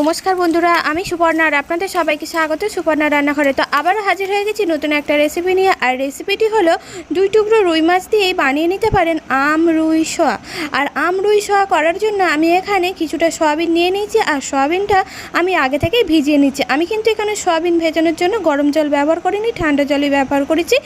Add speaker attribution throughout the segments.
Speaker 1: নমস্কার বন্ধুরা, আমি সুপর্ণা আর আপনাদের সবাইকে স্বাগত, সুপর্ণা রান্নাঘরে। তো আবারও হাজির হয়ে গেছি নতুন একটা রেসিপি নিয়ে, আর রেসিপিটি হলো দুই টুকরো রুই মাছ দিয়ে বানিয়ে নিতে পারেন আম রুই সোয়া আর আম রুই সোয়া করার জন্য আমি এখানে কিছুটা সয়াবিন নিয়ে নিয়েছি, আর সয়াবিনটা আমি আগে থেকেই ভিজিয়ে নিচ্ছি। আমি কিন্তু এখানে সয়াবিন ভেজানোর জন্য গরম জল ব্যবহার করিনি, ঠান্ডা জলই ব্যবহার করেছি।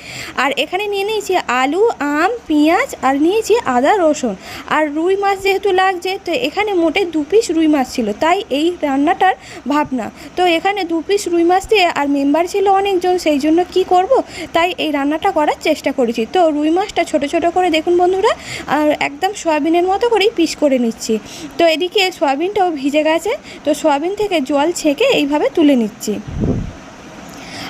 Speaker 1: আর এখানে নিয়ে নিয়েছি আলু, আম, পেঁয়াজ, আর নিয়েছি আদা, রসুন। আর রুই মাছ যেহেতু লাগছে, তো এখানে মোটে দু পিস রুই মাছ ছিল, তাই এই রান্নাটার ভাবনা। তো এখানে দু পিস রুই মাছ দিয়ে আর মেম্বার ছিল অনেকজন, সেই জন্য কি করব? তাই এই রান্নাটা করার চেষ্টা করেছি। তো রুই মাছটা ছোট ছোট করে দেখুন বন্ধুরা, আর একদম সয়াবিনের মতো করেই পিস করে নিচ্ছি। তো এদিকে সয়াবিনটাও ভিজে গেছে, তো সয়াবিন থেকে জল ছেঁকে এইভাবে তুলে নিচ্ছি।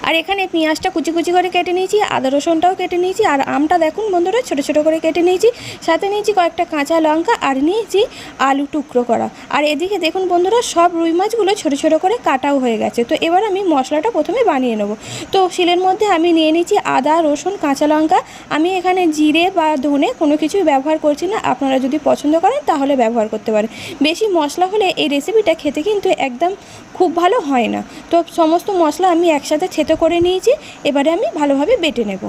Speaker 1: আর এখানে পেঁয়াজটা কুচি কুচি করে কেটে নিয়েছি, আদা রসুনটাও কেটে নিয়েছি, আর আমটা দেখুন বন্ধুরা ছোটো ছোটো করে কেটে নিয়েছি, সাথে নিয়েছি কয়েকটা কাঁচা লঙ্কা আর নিয়েছি আলু টুকরো করা। আর এদিকে দেখুন বন্ধুরা সব রুই মাছগুলো ছোটো ছোটো করে কাটাও হয়ে গেছে। তো এবার আমি মশলাটা প্রথমে বানিয়ে নেব। তো শিলের মধ্যে আমি নিয়ে নিয়েছি আদা, রসুন, কাঁচা লঙ্কা। আমি এখানে জিরে বা ধনে কোনো কিছুই ব্যবহার করছি না। আপনারা যদি পছন্দ করেন তাহলে ব্যবহার করতে পারেন। বেশি মশলা হলে এই রেসিপিটা খেতে কিন্তু একদম খুব ভালো হয় না। তো সমস্ত মশলা আমি একসাথে থেতো করে নিয়েছি, এবারে আমি ভালোভাবে বেটে নেব।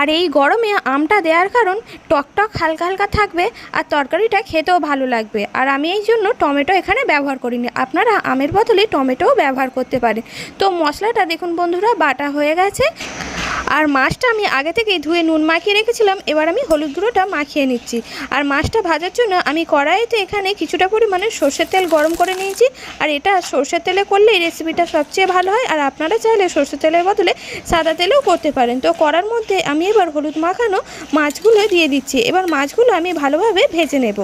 Speaker 1: আর এই গরমে আমটা দেওয়ার কারণ টকটক হালকা হালকা থাকবে আর তরকারিটা খেতেও ভালো লাগবে। আর আমি এই জন্য টমেটো এখানে ব্যবহার করিনি। আপনারা আমের বদলে টমেটোও ব্যবহার করতে পারেন। তো মশলাটা দেখুন বন্ধুরা, বাটা হয়ে গেছে। আর মাছটা আমি আগে থেকেই ধুয়ে নুন মাখিয়ে রেখেছিলাম, এবার আমি হলুদ গুঁড়োটা মাখিয়ে নিচ্ছি। আর মাছটা ভাজার জন্য আমি কড়াইতে এখানে কিছুটা পরিমাণে সর্ষের তেল গরম করে নিয়েছি। আর এটা সর্ষের তেলে করলে এই রেসিপিটা সবচেয়ে ভালো হয়। আর আপনারা চাইলে সর্ষের তেলের বদলে সাদা তেলেও করতে পারেন। তো করার মধ্যে আমি এবার হলুদ মাখানো মাছগুলো দিয়ে দিচ্ছি। এবার মাছগুলো আমি ভালোভাবে ভেজে নেব।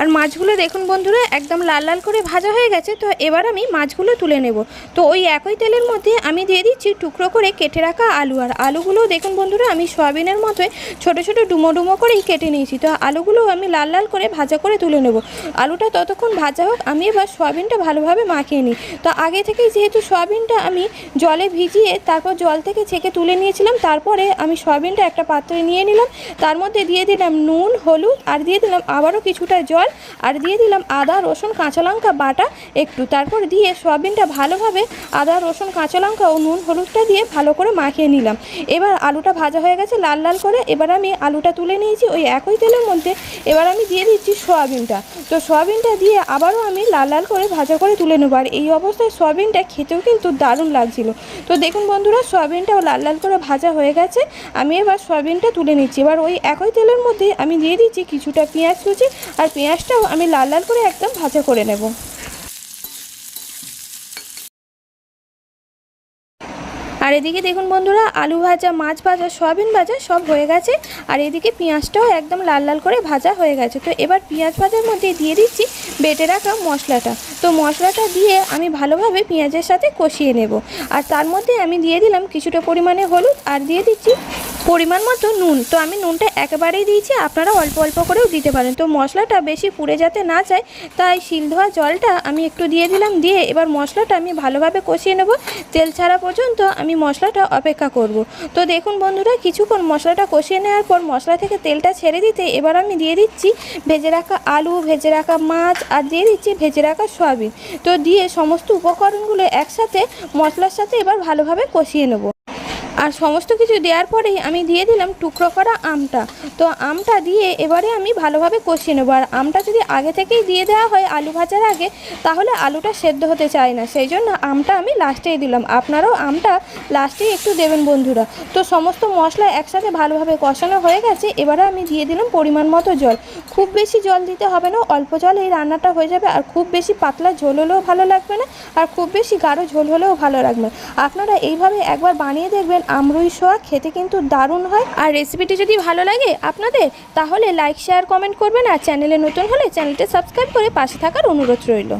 Speaker 1: আর মাছগুলো দেখুন বন্ধুরা, একদম লাল লাল করে ভাজা হয়ে গেছে, তো এবার আমি মাছগুলো তুলে নেব। তো ওই একই তেলের মধ্যে আমি দিয়ে দিচ্ছি টুকরো করে কেটে রাখা আলু। আর আলুগুলো দেখুন বন্ধুরা, আমি সয়াবিনের মতোই ছোট ছোট ডুমো ডুমো করেই কেটে নিয়েছি। তো আলুগুলো আমি লাল লাল করে ভাজা করে তুলে নেব। আলুটা ততক্ষণ ভাজা হোক, আমি এবার সয়াবিনটা ভালোভাবে মাখিয়ে নিই। তো আগে থেকেই যেহেতু সয়াবিনটা আমি জলে ভিজিয়ে তারপর জল থেকে ছেঁকে তুলে নিয়েছিলাম, তারপরে আমি সয়াবিনটা একটা পাত্রে নিয়ে নিলাম। তার মধ্যে দিয়ে দিলাম নুন, হলুদ, আর দিয়ে দিলাম আবারও কিছুটা জল। আর দিয়ে দিলাম আদা, রসুন, কাঁচা লঙ্কা বাটা একটু। তারপর দিয়ে সয়াবিনটা ভালোভাবে আদা, রসুন, কাঁচা লঙ্কা ও নুন হলুদটা দিয়ে ভালো করে মাখিয়ে নিলাম। এবার আলুটা ভাজা হয়ে গেছে লাল লাল করে। এবার আমি আলুটা তুলে নিয়েছি ওই একই তেলের মধ্যে। এবার আমি দিয়ে দিচ্ছি সয়াবিনটা। তো সয়াবিনটা দিয়ে আবারও আমি লাল লাল করে ভাজা করে তুলে নেব। আর এই অবস্থায় সয়াবিনটা খেতেও কিন্তু দারুণ লাগছিল। তো দেখুন বন্ধুরা, সয়াবিনটাও লাল লাল করে ভাজা হয়ে গেছে। আমি এবার সয়াবিনটা তুলে নিচ্ছি। এবার ওই একই তেলের মধ্যে আমি দিয়ে দিচ্ছি কিছুটা পেঁয়াজ কুচি। আর পেঁয়াজটাও আমি লাল লাল করে একদম ভাজা করে নেব। আর এদিকে দেখুন বন্ধুরা, আলু ভাজা, মাছ ভাজা, সয়াবিন ভাজা সব হয়ে গেছে। আর এদিকে পেঁয়াজটাও একদম লাল লাল করে ভাজা হয়ে গেছে। তো এবার পেঁয়াজ ভাজার মধ্যে দিয়ে দিচ্ছি বেটে রাখা মশলাটা। তো মশলাটা দিয়ে আমি ভালোভাবে পেঁয়াজের সাথে কষিয়ে নেব। আর তার মধ্যে আমি দিয়ে দিলাম কিছুটা পরিমাণে হলুদ আর দিয়ে দিচ্ছি পরিমাণ মতো নুন। তো আমি নুনটা একেবারেই দিয়েছি, আপনারা অল্প অল্প করেও দিতে পারেন। তো মশলাটা বেশি পুড়ে যাতে না যায়, তাই শিল ধোয়া জলটা আমি একটু দিয়ে দিলাম, দিয়ে এবার মশলাটা আমি ভালোভাবে কষিয়ে নেব। তেল ছাড়া পর্যন্ত আমি মশলাটা অপেক্ষা করব। তো দেখুন বন্ধুরা, কিছুক্ষণ মশলাটা কষিয়ে নেওয়ার পর মশলা থেকে তেলটা ছেড়ে দিতে এবার আমি দিয়ে দিচ্ছি ভেজে রাখা আলু, ভেজে রাখা মাছ, আর দিয়ে দিচ্ছি ভেজে রাখা সয়াবিন। তো দিয়ে সমস্ত উপকরণগুলো একসাথে মশলার সাথে এবার ভালোভাবে কষিয়ে নেব। আর সমস্ত কিছু দেওয়ার পরেই আমি দিয়ে দিলাম টুকরো করা আমটা। তো আমটা দিয়ে এবারে আমি ভালোভাবে কষিয়ে নেব। আর আমটা যদি আগে থেকেই দিয়ে দেওয়া হয় আলু ভাজার আগে, তাহলে আলুটা সেদ্ধ হতে চায় না। সেই জন্য আমটা আমি লাস্টেই দিলাম। আপনারাও আমটা লাস্টেই একটু দেবেন বন্ধুরা। তো সমস্ত মশলা একসাথে ভালোভাবে কষানো হয়ে গেছে। এবারে আমি দিয়ে দিলাম পরিমাণ মতো জল। খুব বেশি জল দিতে হবে না, অল্প জল এই রান্নাটা হয়ে যাবে। আর খুব বেশি পাতলা ঝোল হলেও ভালো লাগবে না, আর খুব বেশি গাঢ় ঝোল হলেও ভালো লাগবে আপনারা এইভাবে একবার বানিয়ে দেখবেন আমরুই সোয়া খেতে কিন্তু দারুণ হয়। আর রেসিপিটি যদি ভালো লাগে আপনাদের, তাহলে লাইক শেয়ার কমেন্ট করবেন আর চ্যানেলে নতুন হলে চ্যানেলটা সাবস্ক্রাইব করে পাশে থাকার অনুরোধ রইল।